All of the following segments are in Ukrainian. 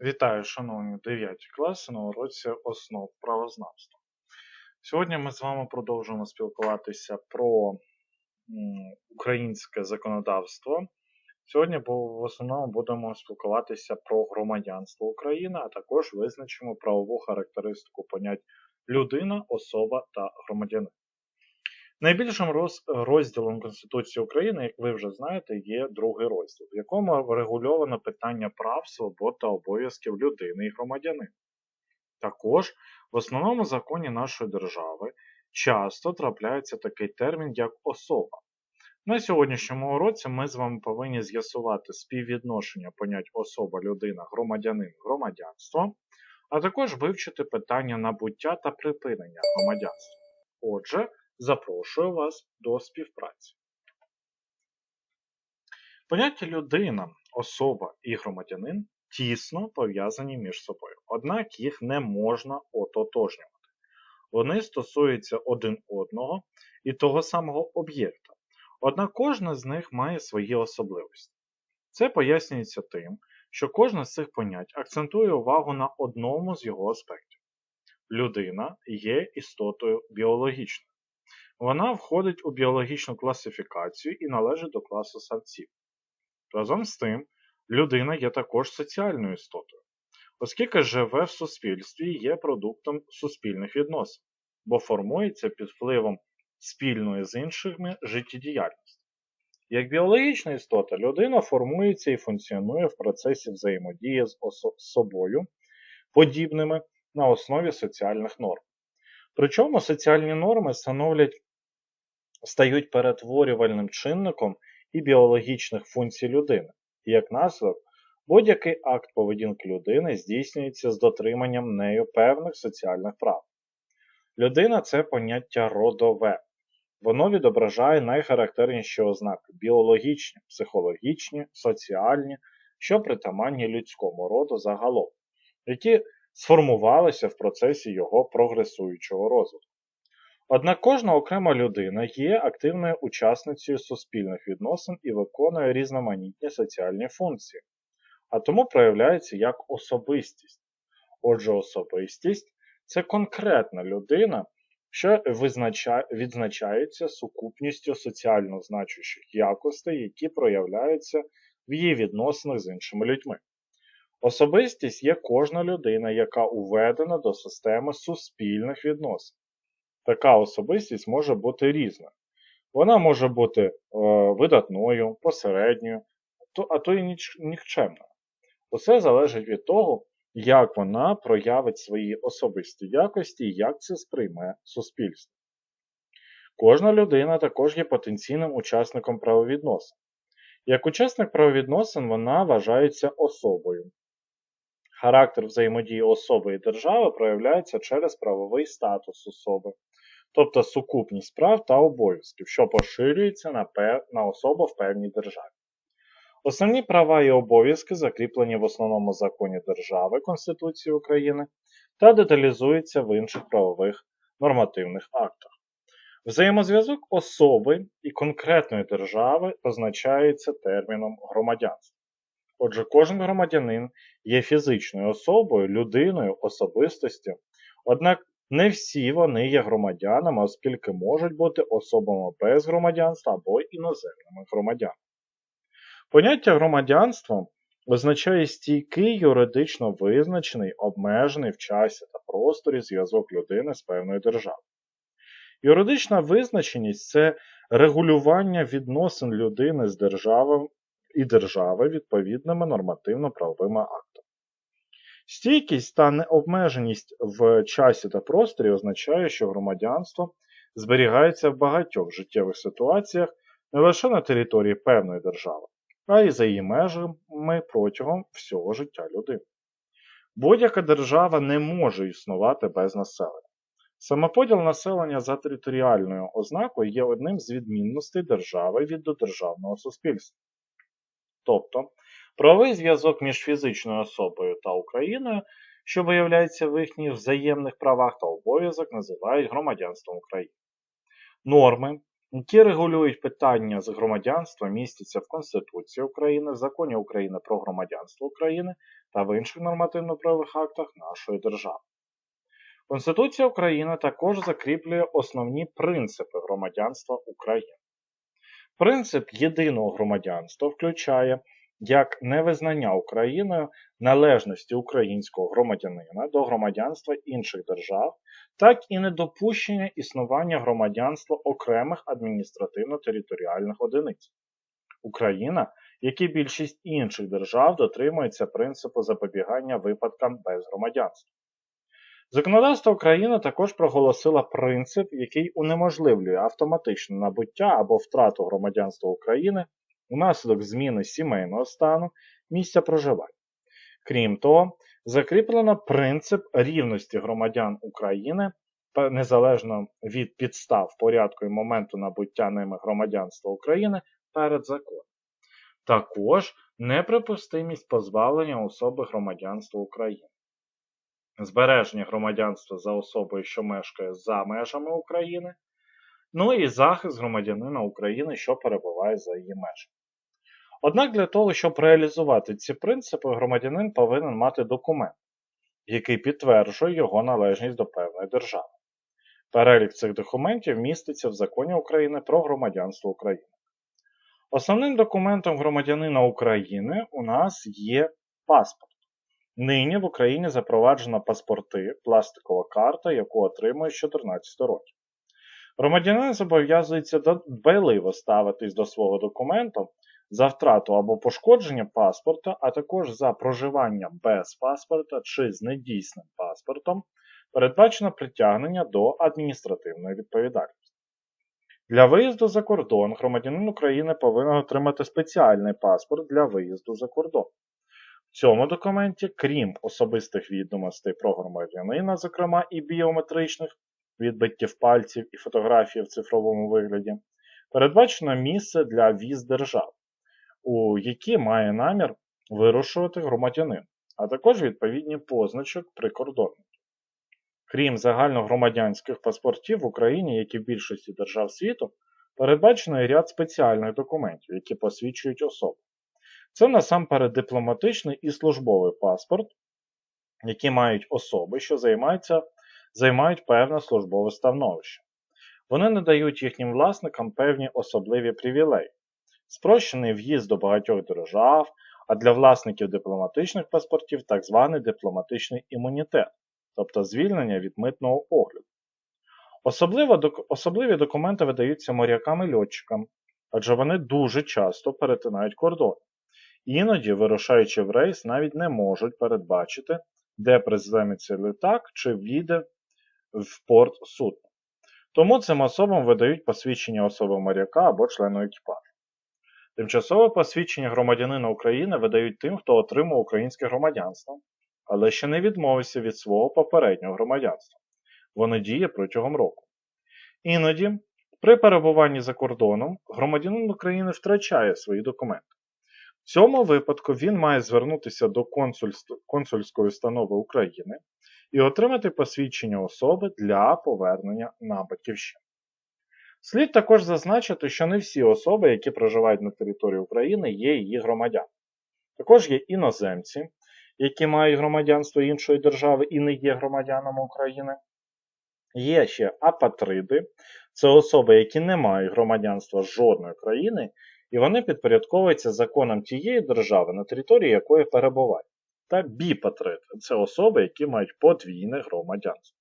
Вітаю, шановні 9 класи на уроці основ правознавства. Сьогодні ми з вами продовжуємо спілкуватися про українське законодавство. Сьогодні в основному будемо спілкуватися про громадянство України, а також визначимо правову характеристику понять людина, особа та громадянин. Найбільшим роз, розділом Конституції України, як ви вже знаєте, є другий розділ, в якому врегульовано питання прав, свобод та обов'язків людини і громадянина. Також в основному законі нашої держави часто трапляється такий термін, як особа. На сьогоднішньому уроці ми з вами повинні з'ясувати співвідношення понять особа, людина, громадянин, громадянство, а також вивчити питання набуття та припинення громадянства. Отже, Запрошую вас до співпраці. Поняття людина, особа і громадянин тісно пов'язані між собою, однак їх не можна ототожнювати. Вони стосуються один одного і того самого об'єкта, однак кожна з них має свої особливості. Це пояснюється тим, що кожне з цих понять акцентує увагу на одному з його аспектів. Людина є істотою біологічною. Вона входить у біологічну класифікацію і належить до класу савців. Разом з тим, людина є також соціальною істотою, оскільки живе в суспільстві і є продуктом суспільних відносин, бо формується під впливом спільної з іншими життєдіяльності. Як біологічна істота, людина формується і функціонує в процесі взаємодії з собою, подібними на основі соціальних норм. Причому соціальні норми становлять стають перетворювальним чинником і біологічних функцій людини. І як наслідок, будь-який акт поведінки людини здійснюється з дотриманням нею певних соціальних прав. Людина це поняття родове. Воно відображає найхарактерніші ознаки біологічні, психологічні, соціальні, що притаманні людському роду загалом, які сформувалися в процесі його прогресуючого розвитку. Однак кожна окрема людина є активною учасницею суспільних відносин і виконує різноманітні соціальні функції, а тому проявляється як особистість. Отже, особистість це конкретна людина, що відзначається сукупністю соціально значущих якостей, які проявляються в її відносинах з іншими людьми. Особистість є кожна людина, яка уведена до системи суспільних відносин. Така особистість може бути різна. Вона може бути е, видатною, посередньою, а то і нікчемною. Усе залежить від того, як вона проявить свої особисті якості і як це сприйме суспільство. Кожна людина також є потенційним учасником правовідносин. Як учасник правовідносин вона вважається особою. Характер взаємодії особи і держави проявляється через правовий статус особи, тобто сукупність прав та обов'язків, що поширюється на, пев... на особу в певній державі. Основні права і обов'язки закріплені в основному законі держави Конституції України та деталізуються в інших правових нормативних актах. Взаємозв'язок особи і конкретної держави позначається терміном громадянства. Отже, кожен громадянин є фізичною особою, людиною, особистостю, однак не всі вони є громадянами, оскільки можуть бути особами без громадянства або іноземними громадянами. Поняття громадянства означає стійкий юридично визначений, обмежений в часі та просторі зв'язок людини з певною державою. Юридична визначеність це регулювання відносин людини з державою і держави відповідними нормативно-правовими актами. Стійкість та необмеженість в часі та просторі означає, що громадянство зберігається в багатьох життєвих ситуаціях не лише на території певної держави, а й за її межами протягом всього життя людини. Будь-яка держава не може існувати без населення. Самоподіл населення за територіальною ознакою є одним з відмінностей держави від додержавного суспільства. Тобто, Правовий зв'язок між фізичною особою та Україною, що виявляється в їхніх взаємних правах та обов'язок, називають громадянством України. Норми які регулюють питання з громадянства, містяться в Конституції України, в Законі України про громадянство України та в інших нормативно-правових актах нашої держави. Конституція України також закріплює основні принципи громадянства України. Принцип єдиного громадянства включає як невизнання Україною належності українського громадянина до громадянства інших держав, так і недопущення існування громадянства окремих адміністративно-територіальних одиниць. Україна, як і більшість інших держав, дотримується принципу запобігання випадкам без громадянства. Законодавство України також проголосило принцип, який унеможливлює автоматичне набуття або втрату громадянства України унаслідок зміни сімейного стану місця проживання. Крім того, закріплено принцип рівності громадян України незалежно від підстав порядку і моменту набуття ними громадянства України перед законом. Також неприпустимість позбавлення особи громадянства України. Збереження громадянства за особою, що мешкає за межами України, ну і захист громадянина України, що перебуває за її межами. Однак для того, щоб реалізувати ці принципи, громадянин повинен мати документ, який підтверджує його належність до певної держави. Перелік цих документів міститься в Законі України про громадянство України. Основним документом громадянина України у нас є паспорт. Нині в Україні запроваджено паспорти, пластикова карта, яку отримує з 14 років. Громадянин зобов'язується дбайливо ставитись до свого документу за втрату або пошкодження паспорта, а також за проживання без паспорта чи з недійсним паспортом, передбачено притягнення до адміністративної відповідальності. Для виїзду за кордон громадянин України повинен отримати спеціальний паспорт для виїзду за кордон. В цьому документі, крім особистих відомостей про громадянина, зокрема і біометричних відбиттів пальців і фотографій в цифровому вигляді, передбачено місце для віз держав, у які має намір вирушувати громадянин, а також відповідні позначок прикордонників. Крім загальногромадянських паспортів в Україні, як і в більшості держав світу, передбачено і ряд спеціальних документів, які посвідчують особу. Це насамперед дипломатичний і службовий паспорт, які мають особи, що займаються, займають певне службове становище. Вони надають їхнім власникам певні особливі привілеї, спрощений в'їзд до багатьох держав, а для власників дипломатичних паспортів так званий дипломатичний імунітет, тобто звільнення від митного огляду. Особливо, особливі документи видаються морякам і льотчикам, адже вони дуже часто перетинають кордон. Іноді, вирушаючи в рейс, навіть не можуть передбачити, де приземиться літак чи в'їде в порт судно. Тому цим особам видають посвідчення особи моряка або члену екіпажу. Тимчасове посвідчення громадянина України видають тим, хто отримав українське громадянство, але ще не відмовився від свого попереднього громадянства. Воно діє протягом року. Іноді, при перебуванні за кордоном, громадянин України втрачає свої документи. В цьому випадку він має звернутися до консульської установи України і отримати посвідчення особи для повернення на батьківщину. Слід також зазначити, що не всі особи, які проживають на території України, є її громадянами. Також є іноземці, які мають громадянство іншої держави і не є громадянами України. Є ще апатриди, це особи, які не мають громадянства жодної країни, і вони підпорядковуються законам тієї держави, на території якої перебувають. Та біпатриди це особи, які мають подвійне громадянство.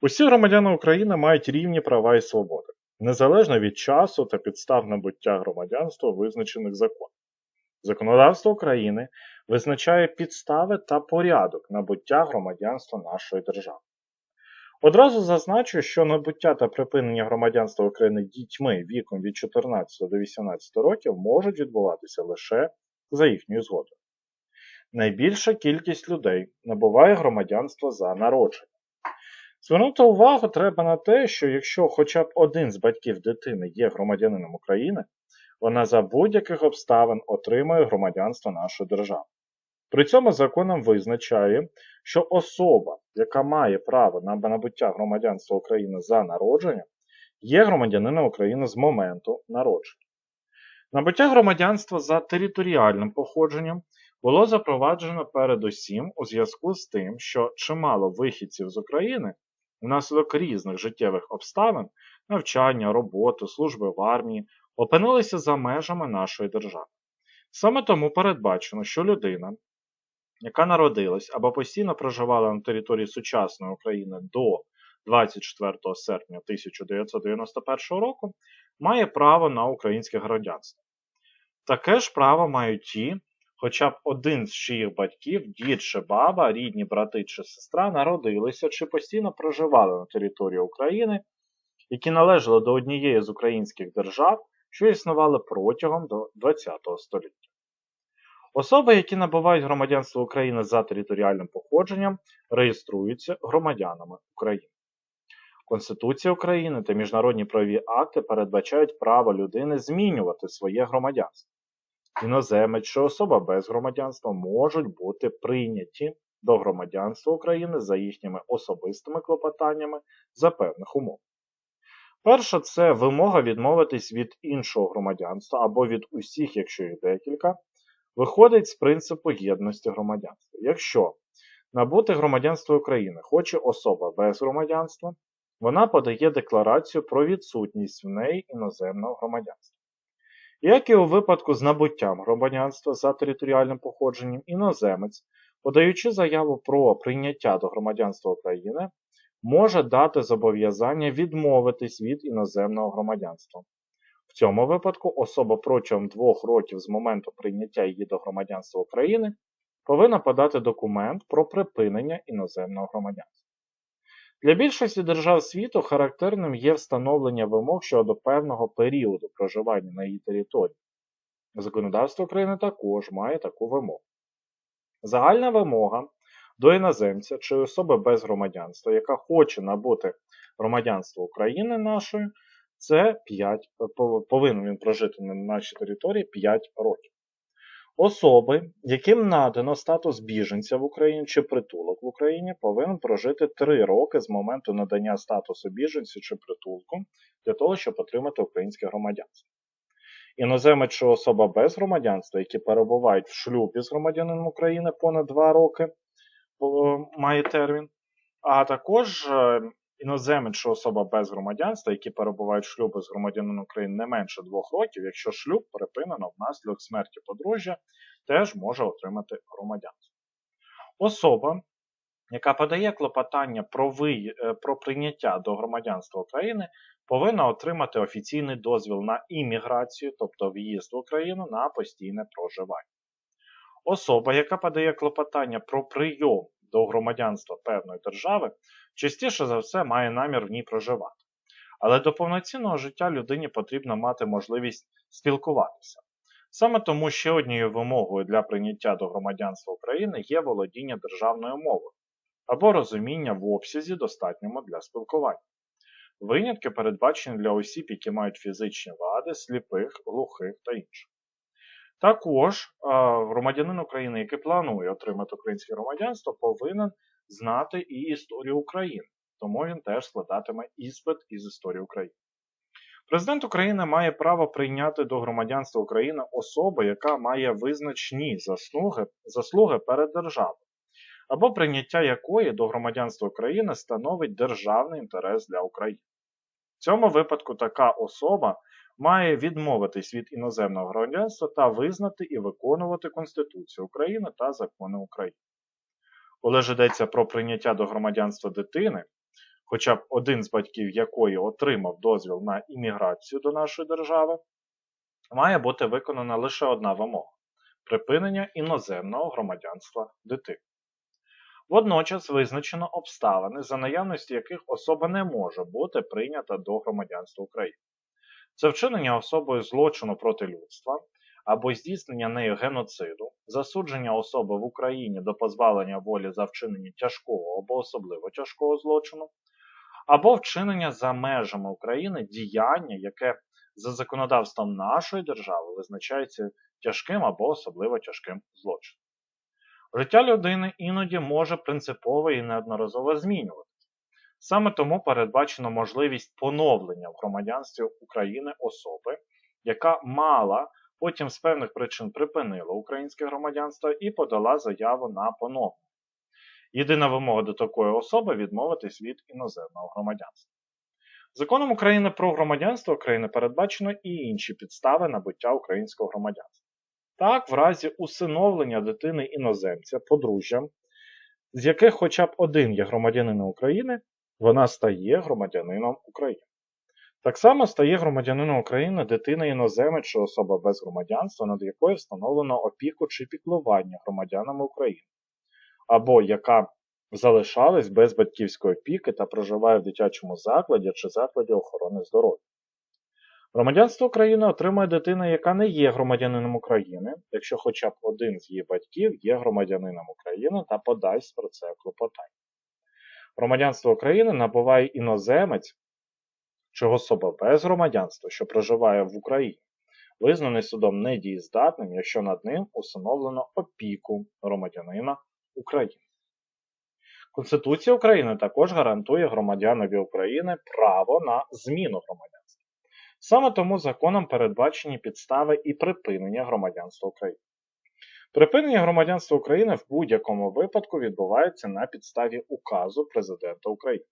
Усі громадяни України мають рівні права і свободи, незалежно від часу та підстав набуття громадянства, визначених законом. Законодавство України визначає підстави та порядок набуття громадянства нашої держави. Одразу зазначу, що набуття та припинення громадянства України дітьми віком від 14 до 18 років можуть відбуватися лише за їхньою згодою. Найбільша кількість людей набуває громадянство за народження. Звернути увагу треба на те, що якщо хоча б один з батьків дитини є громадянином України, вона за будь-яких обставин отримує громадянство нашої держави. При цьому законом визначає, що особа, яка має право на набуття громадянства України за народженням, є громадянином України з моменту народження. Набуття громадянства за територіальним походженням було запроваджено передусім у зв'язку з тим, що чимало вихідців з України внаслідок різних життєвих обставин, навчання, роботи, служби в армії, опинилися за межами нашої держави. Саме тому передбачено, що людина, яка народилась або постійно проживала на території сучасної України до 24 серпня 1991 року, має право на українське громадянство. Таке ж право мають ті, хоча б один з чиїх батьків, дід чи баба, рідні брати чи сестра народилися чи постійно проживали на території України, які належали до однієї з українських держав, що існували протягом ХХ століття. Особи, які набувають громадянство України за територіальним походженням, реєструються громадянами України. Конституція України та міжнародні правові акти передбачають право людини змінювати своє громадянство. Іноземець чи особа без громадянства можуть бути прийняті до громадянства України за їхніми особистими клопотаннями за певних умов. Перше, це вимога відмовитись від іншого громадянства або від усіх, якщо їх декілька, виходить з принципу єдності громадянства. Якщо набути громадянство України хоче особа без громадянства, вона подає декларацію про відсутність в неї іноземного громадянства. Як і у випадку з набуттям громадянства за територіальним походженням, іноземець, подаючи заяву про прийняття до громадянства України, може дати зобов'язання відмовитись від іноземного громадянства. В цьому випадку особа протягом двох років з моменту прийняття її до громадянства України повинна подати документ про припинення іноземного громадянства. Для більшості держав світу характерним є встановлення вимог щодо певного періоду проживання на її території. Законодавство України також має таку вимогу. Загальна вимога до іноземця чи особи без громадянства, яка хоче набути громадянство України нашої, це 5, повинен він прожити на нашій території 5 років. Особи, яким надано статус біженця в Україні чи притулок в Україні, повинен прожити 3 роки з моменту надання статусу біженця чи притулку для того, щоб отримати українське громадянство. Іноземець чи особа без громадянства, які перебувають в шлюбі з громадянином України понад 2 роки, має термін, а також е, іноземець чи особа без громадянства, які перебувають в шлюбі з громадянином України не менше двох років, якщо шлюб припинено внаслідок смерті подружжя, теж може отримати громадянство. Особа, яка подає клопотання про ви... Е, про прийняття до громадянства України, повинна отримати офіційний дозвіл на імміграцію, тобто в'їзд в Україну на постійне проживання. Особа, яка подає клопотання про прийом до громадянства певної держави, частіше за все має намір в ній проживати. Але до повноцінного життя людині потрібно мати можливість спілкуватися. Саме тому ще однією вимогою для прийняття до громадянства України є володіння державною мовою або розуміння в обсязі достатньому для спілкування. Винятки передбачені для осіб, які мають фізичні вади, сліпих, глухих та інших. Також громадянин України, який планує отримати українське громадянство, повинен знати і історію України, тому він теж складатиме іспит із історії України. Президент України має право прийняти до громадянства України особу, яка має визначні заслуги, заслуги перед державою, або прийняття якої до громадянства України становить державний інтерес для України. В цьому випадку така особа має відмовитись від іноземного громадянства та визнати і виконувати Конституцію України та закони України. Коли ж йдеться про прийняття до громадянства дитини, хоча б один з батьків якої отримав дозвіл на імміграцію до нашої держави, має бути виконана лише одна вимога припинення іноземного громадянства дитини. Водночас визначено обставини, за наявності яких особа не може бути прийнята до громадянства України. Це вчинення особою злочину проти людства або здійснення нею геноциду, засудження особи в Україні до позбавлення волі за вчинення тяжкого або особливо тяжкого злочину, або вчинення за межами України діяння, яке за законодавством нашої держави визначається тяжким або особливо тяжким злочином. Життя людини іноді може принципово і неодноразово змінюватися. Саме тому передбачено можливість поновлення в громадянстві України особи, яка мала потім з певних причин припинила українське громадянство і подала заяву на поновлення. Єдина вимога до такої особи відмовитись від іноземного громадянства. Законом України про громадянство України передбачено і інші підстави набуття українського громадянства. Так, в разі усиновлення дитини іноземця подружжям, з яких хоча б один є громадянином України, вона стає громадянином України. Так само стає громадянином України дитина іноземець чи особа без громадянства, над якою встановлено опіку чи піклування громадянами України, або яка залишалась без батьківської опіки та проживає в дитячому закладі чи закладі охорони здоров'я. Громадянство України отримує дитина, яка не є громадянином України, якщо хоча б один з її батьків є громадянином України та подасть про це клопотання. Громадянство України набуває іноземець чи особа без громадянства, що проживає в Україні, визнаний судом недієздатним, якщо над ним усиновлено опіку громадянина України. Конституція України також гарантує громадянові України право на зміну громадянства. Саме тому законом передбачені підстави і припинення громадянства України. Припинення громадянства України в будь-якому випадку відбувається на підставі указу Президента України.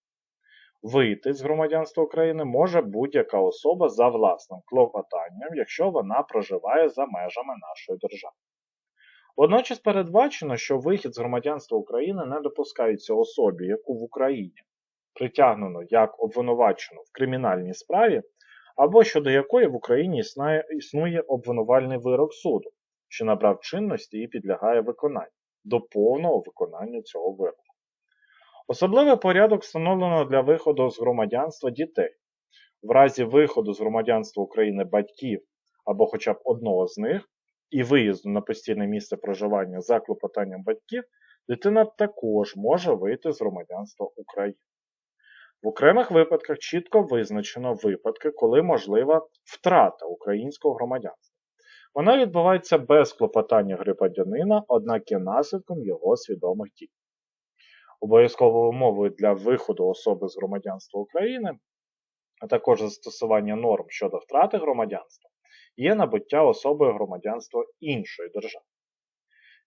Вийти з громадянства України може будь-яка особа за власним клопотанням, якщо вона проживає за межами нашої держави. Водночас передбачено, що вихід з громадянства України не допускається особі, яку в Україні притягнено як обвинувачену в кримінальній справі, або щодо якої в Україні існує, існує обвинувальний вирок суду, що набрав чинності і підлягає виконанню до повного виконання цього вироку. Особливий порядок встановлено для виходу з громадянства дітей. В разі виходу з громадянства України батьків або хоча б одного з них і виїзду на постійне місце проживання за клопотанням батьків, дитина також може вийти з громадянства України. В окремих випадках чітко визначено випадки, коли можлива втрата українського громадянства. Вона відбувається без клопотання громадянина, однак є наслідком його свідомих дій. Обов'язковою умовою для виходу особи з громадянства України, а також застосування норм щодо втрати громадянства, є набуття особою громадянства іншої держави.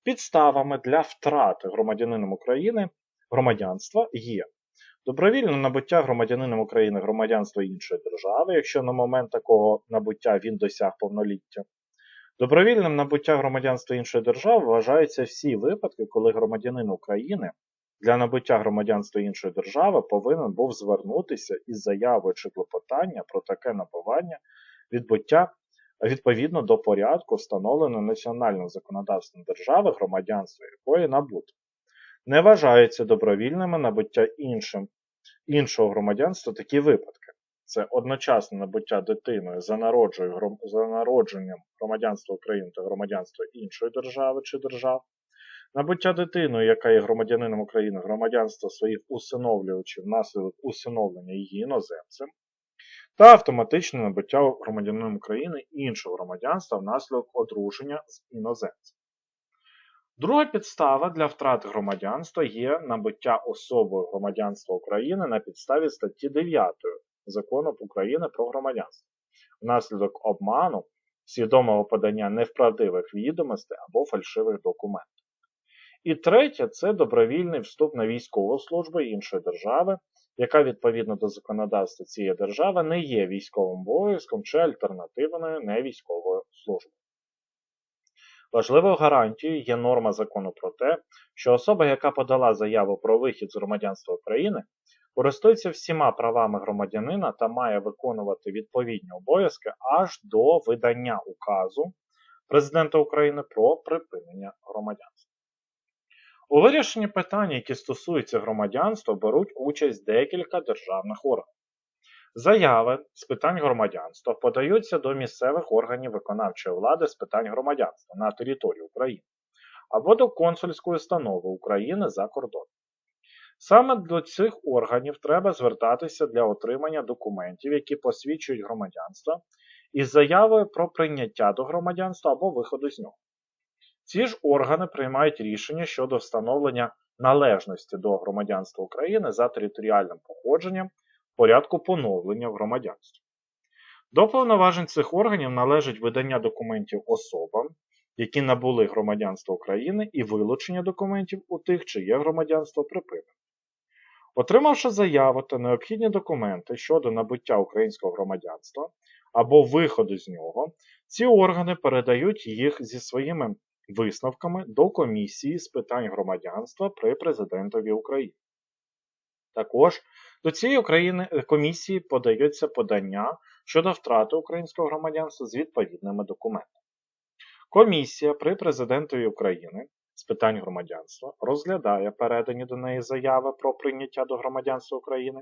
Підставами для втрати громадянином України громадянства є добровільне набуття громадянином України громадянства іншої держави, якщо на момент такого набуття він досяг повноліття. Добровільним набуття громадянства іншої держави вважаються всі випадки, коли громадянин України для набуття громадянства іншої держави повинен був звернутися із заявою чи клопотання про таке набування відбуття відповідно до порядку, встановленого національним законодавством держави, громадянство якої набуто. Не вважаються добровільними набуття іншим, іншого громадянства такі випадки. Це одночасне набуття дитиною за, народженням громадянства України та громадянства іншої держави чи держав, набуття дитиною, яка є громадянином України, громадянства своїх усиновлювачів внаслідок усиновлення її іноземцем, та автоматичне набуття громадянином України іншого громадянства внаслідок одруження з іноземцем. Друга підстава для втрати громадянства є набуття особою громадянства України на підставі статті 9 закону України про громадянство внаслідок обману, свідомого подання невправдивих відомостей або фальшивих документів. І третє це добровільний вступ на військову службу іншої держави, яка відповідно до законодавства цієї держави не є військовим обов'язком чи альтернативною невійськовою службою. Важливою гарантією є норма закону про те, що особа, яка подала заяву про вихід з громадянства України, користується всіма правами громадянина та має виконувати відповідні обов'язки аж до видання указу Президента України про припинення громадянства. У вирішенні питань, які стосуються громадянства, беруть участь декілька державних органів. Заяви з питань громадянства подаються до місцевих органів виконавчої влади з питань громадянства на території України або до консульської установи України за кордоном. Саме до цих органів треба звертатися для отримання документів, які посвідчують громадянство, із заявою про прийняття до громадянства або виходу з нього. Ці ж органи приймають рішення щодо встановлення належності до громадянства України за територіальним походженням порядку поновлення в громадянстві. До повноважень цих органів належить видання документів особам, які набули громадянство України, і вилучення документів у тих, чиє громадянство припинено. Отримавши заяву та необхідні документи щодо набуття українського громадянства або виходу з нього, ці органи передають їх зі своїми висновками до комісії з питань громадянства при президентові України. Також до цієї України, е, комісії подається подання щодо втрати українського громадянства з відповідними документами. Комісія при президентові України з питань громадянства розглядає передані до неї заяви про прийняття до громадянства України,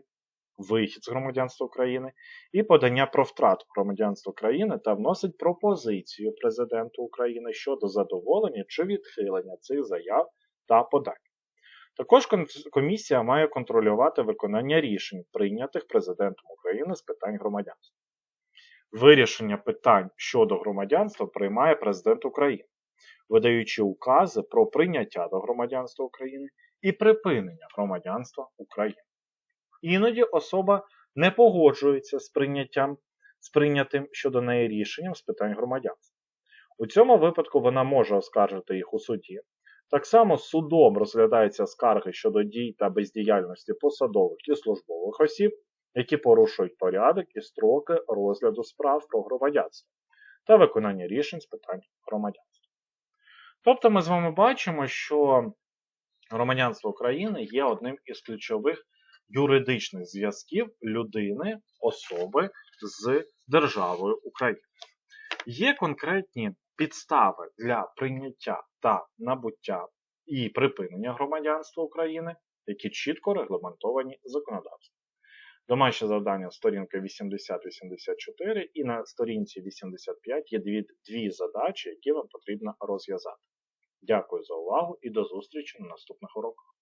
вихід з громадянства України і подання про втрату громадянства України та вносить пропозицію президенту України щодо задоволення чи відхилення цих заяв та подань. Також комісія має контролювати виконання рішень, прийнятих президентом України з питань громадянства. Вирішення питань щодо громадянства приймає президент України, видаючи укази про прийняття до громадянства України і припинення громадянства України. Іноді особа не погоджується з прийняттям з прийнятим щодо неї рішенням з питань громадянства. У цьому випадку вона може оскаржити їх у суді. Так само судом розглядаються скарги щодо дій та бездіяльності посадових і службових осіб, які порушують порядок і строки розгляду справ про громадянство та виконання рішень з питань громадянства. Тобто ми з вами бачимо, що громадянство України є одним із ключових юридичних зв'язків людини, особи з державою України. Є конкретні підстави для прийняття та набуття і припинення громадянства України, які чітко регламентовані законодавством. Домашнє завдання сторінка 80-84 і на сторінці 85 є дві, дві задачі, які вам потрібно розв'язати. Дякую за увагу і до зустрічі на наступних уроках.